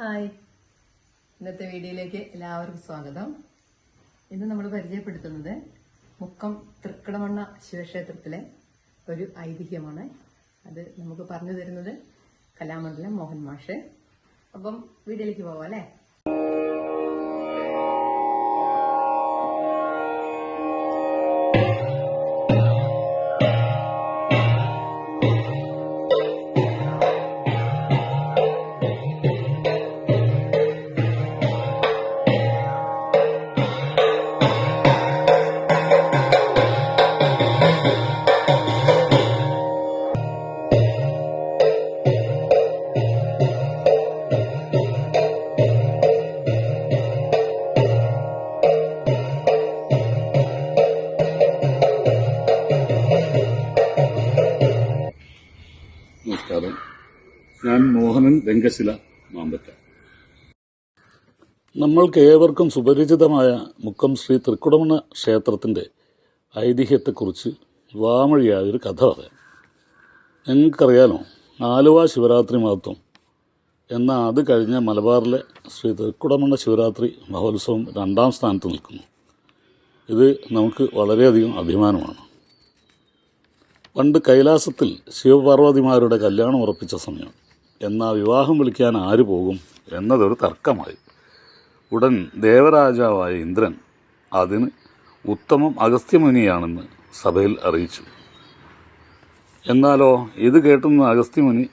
Hi. ഇന്നത്തെ വീഡിയോയിലേക്ക് എല്ലാവർക്കും സ്വാഗതം. ഇന്ന് നമ്മൾ പരിചയപ്പെടുത്തുന്നത് മുക്കം തൃക്കടമണ്ണ ശിവക്ഷേത്രത്തിലെ ഒരു ഐതിഹ്യമാണ്. അത് നമുക്ക് പറഞ്ഞു തരുന്നത് കലാമണ്ഡലം മോഹൻ മാഷ്. അപ്പം വീഡിയോയിലേക്ക് പോവാം അല്ലേ? ഞാൻ മോഹനൻ രംഗശില മാമ്പറ്റ. നമ്മൾക്ക് ഏവർക്കും സുപരിചിതമായ മുക്കം ശ്രീ തൃക്കുടമണ ക്ഷേത്രത്തിന്റെ ഐതിഹ്യത്തെക്കുറിച്ച് വാമൊഴിയായൊരു കഥ പറയാം. നിങ്ങൾക്കറിയാലോ ആലുവ ശിവരാത്രി മഹത്വം. എന്ന അത് കഴിഞ്ഞ മലബാറിലെ ശ്രീ തൃക്കുടമണ്ണ ശിവരാത്രി മഹോത്സവം രണ്ടാം സ്ഥാനത്ത് നിൽക്കുന്നു. ഇത് നമുക്ക് വളരെയധികം അഭിമാനമാണ്. പണ്ട് കൈലാസത്തിൽ ശിവപാർവതിമാരുടെ കല്യാണം ഉറപ്പിച്ച സമയം. എന്നാ വിവാഹം വിളിക്കാൻ ആര് പോകും എന്നതൊരു തർക്കമായി. ഉടൻ ദേവരാജാവായ ഇന്ദ്രൻ അതിന് ഉത്തമം അഗസ്ത്യമുനിയാണെന്ന് സഭയിൽ അറിയിച്ചു. എന്നാലോ ഇത് കേട്ടുന്ന അഗസ്ത്യമുനി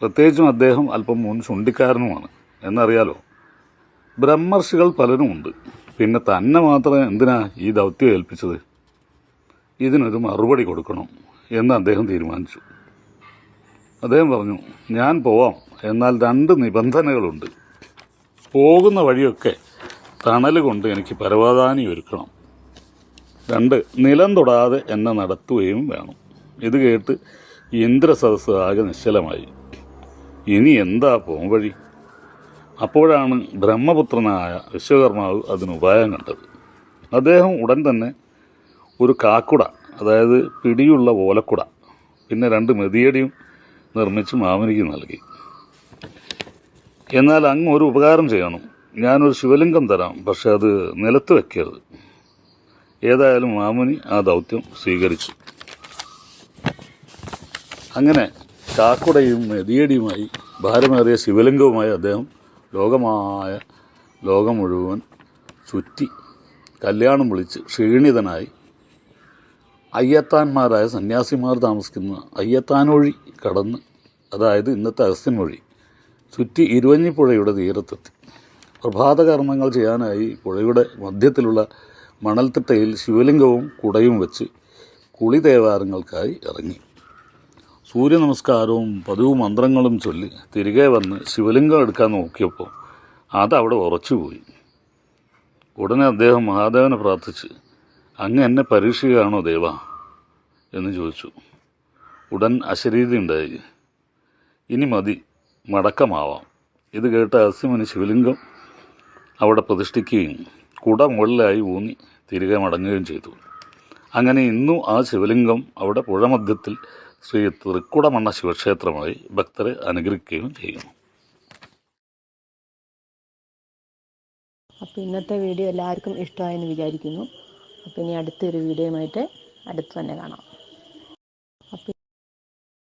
പ്രത്യേകിച്ചും അദ്ദേഹം അല്പം മുൻ ചുണ്ടിക്കാരനുമാണ് എന്നറിയാലോ. ബ്രഹ്മർഷികൾ പലരുമുണ്ട് പിന്നെ തന്നെ മാത്രം എന്തിനാ ഈ ദൗത്യം ഏൽപ്പിച്ചത്? ഇതിനൊരു മറുപടി കൊടുക്കണം എന്ന് അദ്ദേഹം തീരുമാനിച്ചു. അദ്ദേഹം പറഞ്ഞു ഞാൻ പോവാം. എന്നാൽ രണ്ട് നിബന്ധനകളുണ്ട്. പോകുന്ന വഴിയൊക്കെ തണൽ കൊണ്ട് എനിക്ക് പരവാധാനി ഒരുക്കണം. രണ്ട് നിലം തൊടാതെ എന്നെ നടത്തുകയും വേണം. ഇത് കേട്ട് ഇന്ദ്രസദസ് ആകെ നിശ്ചലമായി. ഇനി എന്താ പോംവഴി അപ്പോഴാണ് ബ്രഹ്മപുത്രനായ വിശ്വകർമാവ് അതിന് ഉപായം കണ്ടത്. അദ്ദേഹം ഉടൻ തന്നെ ഒരു കാക്കുട അതായത് പിടിയുള്ള ഓലക്കുട പിന്നെ രണ്ട് മെതിയടിയും നിർമ്മിച്ച് മാമനിക്ക് നൽകി. എന്നാൽ അങ്ങ് ഒരു ഉപകാരം ചെയ്യണം. ഞാനൊരു ശിവലിംഗം തരാം പക്ഷെ അത് നിലത്ത് വയ്ക്കരുത് ഏതായാലും മാമുനി ആ ദൗത്യം സ്വീകരിച്ചു. അങ്ങനെ കാക്കുടയും മെതിയടിയുമായി ഭാരമേറിയ ശിവലിംഗവുമായി അദ്ദേഹം ലോകമായ ലോകം മുഴുവൻ ചുറ്റി കല്യാണം വിളിച്ച് ക്ഷീണിതനായി അയ്യത്താന്മാരായ സന്യാസിമാർ താമസിക്കുന്ന അയ്യത്താനൊഴി കടന്ന് അതായത് ഇന്നത്തെ അഗസ്ത്യൻ വഴി ചുറ്റി ഇരുവഞ്ഞിപ്പുഴയുടെ തീരത്തെത്തി. പ്രഭാതകർമ്മങ്ങൾ ചെയ്യാനായി പുഴയുടെ മധ്യത്തിലുള്ള മണൽത്തിട്ടയിൽ ശിവലിംഗവും കുടയും വെച്ച് കുളി ദേവാരങ്ങൾക്കായി ഇറങ്ങി. സൂര്യ നമസ്കാരവും പതിവ് മന്ത്രങ്ങളും ചൊല്ലി തിരികെ വന്ന് ശിവലിംഗം എടുക്കാൻ നോക്കിയപ്പോൾ അതവിടെ ഉറച്ചുപോയി. ഉടനെ അദ്ദേഹം മഹാദേവനെ പ്രാർത്ഥിച്ച് അങ്ങ് എന്നെ പരീക്ഷിക്കുകയാണോ ദേവ? എന്ന് ചോദിച്ചു. ഉടൻ അശരീതി ഉണ്ടായി. ഇനി മതി മടക്കമാവാം. ഇത് കേട്ട അസിമന് ശിവലിംഗം അവിടെ പ്രതിഷ്ഠിക്കുകയും കുട മുകളിലായി ഊന്നി തിരികെ മടങ്ങുകയും ചെയ്തു. അങ്ങനെ ഇന്നും ആ ശിവലിംഗം അവിടെ പുഴമധ്യത്തിൽ ശ്രീ തൃക്കുടമണ്ണ ശിവക്ഷേത്രമായി ഭക്തരെ അനുഗ്രഹിക്കുകയും ചെയ്യുന്നു. അപ്പോൾ ഇന്നത്തെ വീഡിയോ എല്ലാവർക്കും ഇഷ്ടമായെന്ന് വിചാരിക്കുന്നു. അപ്പോൾ ഇനി അടുത്തൊരു വീഡിയോയുമായിട്ട് അടുത്ത് തന്നെ കാണാം.